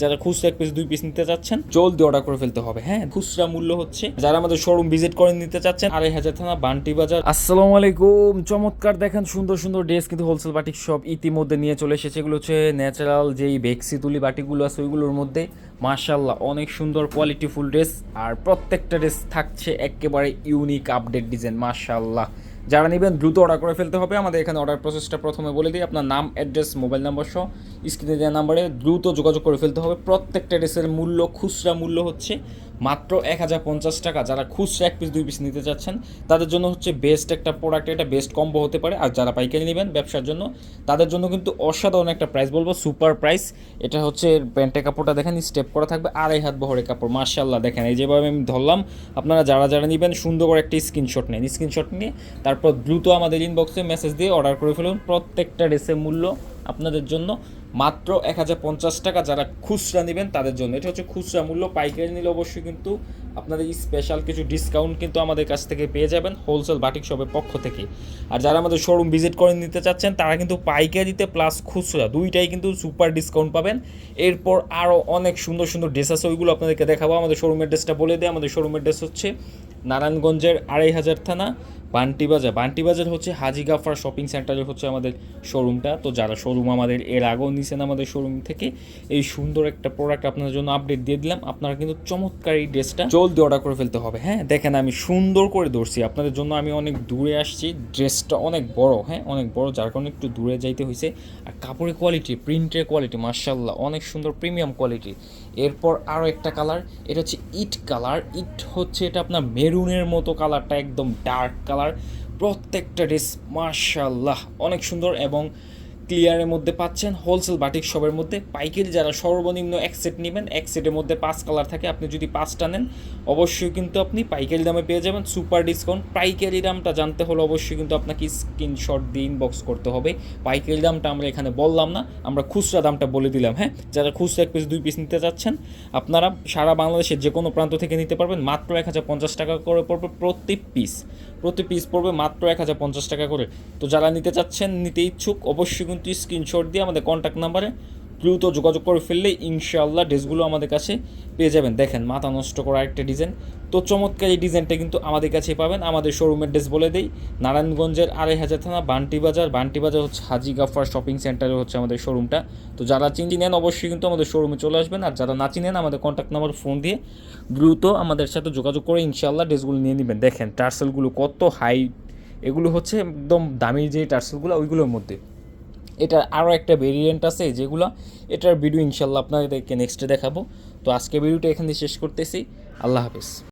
যারা খুচরা এক পিস দুই পিস নিতে চাচ্ছেন, জলদি অর্ডার করে ফেলতে হবে। হ্যাঁ খুচরা মূল্য হচ্ছে। যারা আমাদের শোরুম ভিজিট করে নিতে চাচ্ছেন, আড়াই হাজার থানা, বান্টি বাজার। আসসালামু আলাইকুম। চমৎকার দেখেন, সুন্দর সুন্দর ড্রেস কিন্তু হোলসেল বাটিক সব ইতিমধ্যে নিয়ে চলে এসেছে। এগুলো হচ্ছে ন্যাচারাল যেই বেক্সি তুলি বাটিগুলো আছে, ওইগুলোর মধ্যে মার্শাল্লাহ অনেক সুন্দর কোয়ালিটিফুল ড্রেস আর প্রত্যেকটা ড্রেস থাকছে একেবারে ইউনিক আপডেট ডিজাইন মার্শাল্লাহ যারা নেবেন দ্রুত অর্ডার করে ফেলতে হবে। আমাদের এখানে অর্ডার প্রসেসটা প্রথমে বলে দিই, আপনার নাম অ্যাড্রেস মোবাইল নাম্বার সহ স্ক্রিনে দেওয়া নাম্বারে দ্রুত যোগাযোগ করে ফেলতে হবে। প্রত্যেকটা ড্রেসের মূল্য, খুচরা মূল্য হচ্ছে মাত্র এক হাজার পঞ্চাশ টাকা। যারা খুচরা এক পিস দুই পিস নিতে চাচ্ছেন তাদের জন্য হচ্ছে বেস্ট একটা প্রোডাক্ট এটা বেস্ট কম্বো হতে পারে। আর যারা পাইকারি নেবেন ব্যবসার জন্য, তাদের জন্য কিন্তু অসাধারণ একটা প্রাইস বলব সুপার প্রাইস এটা হচ্ছে প্যান্টের কাপড়টা দেখেন স্টেপ করা থাকবে, আড়াই হাত বহরের কাপড় মার্শাল্লাহ দেখেন, এই যেভাবে আমি ধরলাম, আপনারা যারা যারা নেবেন, সুন্দর করে একটা স্ক্রিনশট নেন। স্ক্রিনশট নিয়ে তারপর দ্রুত আমাদের ইনবক্সে মেসেজ দিয়ে অর্ডার করে ফেলুন। প্রত্যেকটা ড্রেসের মূল্য আপনাদের জন্য। মাত্র এক হাজার পঞ্চাশ টাকা যারা খুচরা নেবেন তাদের জন্য। এটা হচ্ছে খুচরা মূল্য। পাইকারি নিলে অবশ্যই কিন্তু আপনাদের স্পেশাল কিছু ডিসকাউন্ট কিন্তু আমাদের কাছ থেকে পেয়ে যাবেন হোলসেল বাটিক শপের পক্ষ থেকে। আর যারা আমাদের শোরুম ভিজিট করে নিতে চাচ্ছেন, তারা কিন্তু পাইকারিতে প্লাস খুচরা দুইটাই কিন্তু সুপার ডিসকাউন্ট পাবেন। এরপর আরও অনেক সুন্দর সুন্দর ড্রেস আছে, ওইগুলো আপনাদেরকে দেখাবো। আমাদের শোরুমের ড্রেসটা বলে দেয় আমাদের শোরুমের ড্রেস হচ্ছে নারায়ণগঞ্জের আড়াই হাজার থানা, বান্টি বাজার। বান্টি বাজার হচ্ছে হাজি গাফার শপিং সেন্টারে হচ্ছে আমাদের শোরুমটা তো যারা শোরুম আমাদের এর আগেও নিছেন আমাদের শোরুম থেকে, এই সুন্দর একটা প্রোডাক্ট আপনাদের জন্য আপডেট দিয়ে দিলাম। আপনারা কিন্তু চমৎকার এই ড্রেসটা জলদি অর্ডার করে ফেলতে হবে। হ্যাঁ দেখেন আমি সুন্দর করে ধরছি। আপনাদের জন্য আমি অনেক দূরে আসছি। ড্রেসটা অনেক বড় হ্যাঁ অনেক বড়। যার কারণে একটু দূরে যাইতে হয়েছে আর কাপড়ের কোয়ালিটি প্রিন্টের কোয়ালিটি মার্শাল্লাহ অনেক সুন্দর প্রিমিয়াম কোয়ালিটি এরপর আরও একটা কালার এটা হচ্ছে ইট কালার ইট হচ্ছে এটা আপনার মেরুনের মতো কালারটা একদম ডার্ক কালার প্রত্যেকটা ড্রেস মার্শাল্লাহ অনেক সুন্দর এবং ক্লিয়ারের মধ্যে পাচ্ছেন, হোলসেল বাটিক শপের মধ্যে। পাইকারি যারা সর্বনিম্ন এক সেট নেবেন, এক সেটের মধ্যে পাঁচ কালার থাকে, আপনি যদি পাঁচটা নেন, অবশ্যই কিন্তু আপনি পাইকারি দামে পেয়ে যাবেন, সুপার ডিসকাউন্ট। পাইকারি দামটা জানতে হলে অবশ্যই কিন্তু আপনাকে স্ক্রিনশট দিয়ে ইনবক্স করতে হবে। পাইকারি দামটা আমরা এখানে বললাম না, আমরা খুচরা দামটা বলে দিলাম হ্যাঁ? যারা খুচরা এক পিস, দুই পিস নিতে চাচ্ছেন, আপনারা সারা বাংলাদেশের যে কোনো প্রান্ত থেকে নিতে পারবেন, মাত্র এক হাজার পঞ্চাশ টাকা করে পড়বে প্রতি পিস। প্রতি পিস পড়বে মাত্র এক হাজার পঞ্চাশ টাকা করে। তো যারা নিতে চাচ্ছেন, নিতে ইচ্ছুক, অবশ্যই কিন্তু স্ক্রিনশট দিয়ে আমাদের কন্ট্যাক্ট নাম্বারে দ্রুত যোগাযোগ করে ফেললে ইনশাআল্লাহ ড্রেসগুলো আমাদের কাছে পেয়ে যাবেন। দেখেন, মাথা নষ্ট করা একটা ডিজাইন তো চমৎকার এই ডিজাইনটা কিন্তু আমাদের কাছে পাবেন। আমাদের শোরুমের ড্রেস বলে দেই, নারায়ণগঞ্জের আড়াই হাজার থানা, বান্টি বাজার। বান্টি বাজার হচ্ছে হাজি গাফার শপিং সেন্টারে হচ্ছে আমাদের শোরুমটা তো যারা চিনি নেন অবশ্যই কিন্তু আমাদের শোরুমে চলে আসবেন। আর যারা না চিনেন আমাদের কন্ট্যাক্ট নাম্বার ফোন দিয়ে দ্রুত আমাদের সাথে যোগাযোগ করে ইনশাআল্লাহ ড্রেসগুলো নিয়ে নেবেন। দেখেন, টার্সেলগুলো কত হাই এগুলো হচ্ছে একদম দামি যে টার্সেলগুলো, ওইগুলোর মধ্যে। এটার আরও একটা ভেরিয়েন্ট আছে যেগুলো এটার ভিডিও ইনশাল্লাহ আপনাদেরকে নেক্সটে দেখাবো। তো আজকে ভিডিওটা এখানে শেষ করতেছি। আল্লাহ হাফিজ।